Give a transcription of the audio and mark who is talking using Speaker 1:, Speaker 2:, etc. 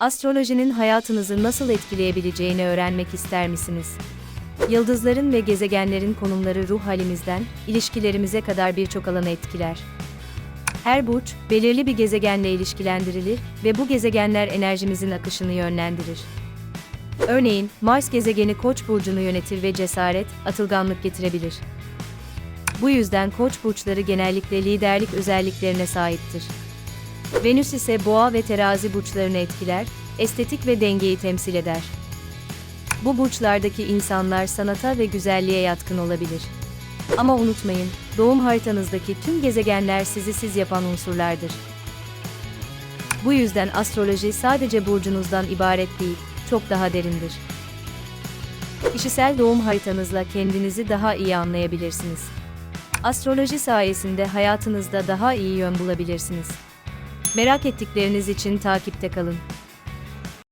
Speaker 1: Astrolojinin hayatınızı nasıl etkileyebileceğini öğrenmek ister misiniz? Yıldızların ve gezegenlerin konumları ruh halimizden, ilişkilerimize kadar birçok alanı etkiler. Her burç, belirli bir gezegenle ilişkilendirilir ve bu gezegenler enerjimizin akışını yönlendirir. Örneğin, Mars gezegeni Koç burcunu yönetir ve cesaret, atılganlık getirebilir. Bu yüzden Koç burçları genellikle liderlik özelliklerine sahiptir. Venüs ise Boğa ve Terazi burçlarını etkiler, estetik ve dengeyi temsil eder. Bu burçlardaki insanlar sanata ve güzelliğe yatkın olabilir. Ama unutmayın, doğum haritanızdaki tüm gezegenler sizi siz yapan unsurlardır. Bu yüzden astroloji sadece burcunuzdan ibaret değil, çok daha derindir. Kişisel doğum haritanızla kendinizi daha iyi anlayabilirsiniz. Astroloji sayesinde hayatınızda daha iyi yön bulabilirsiniz. Merak ettikleriniz için takipte kalın.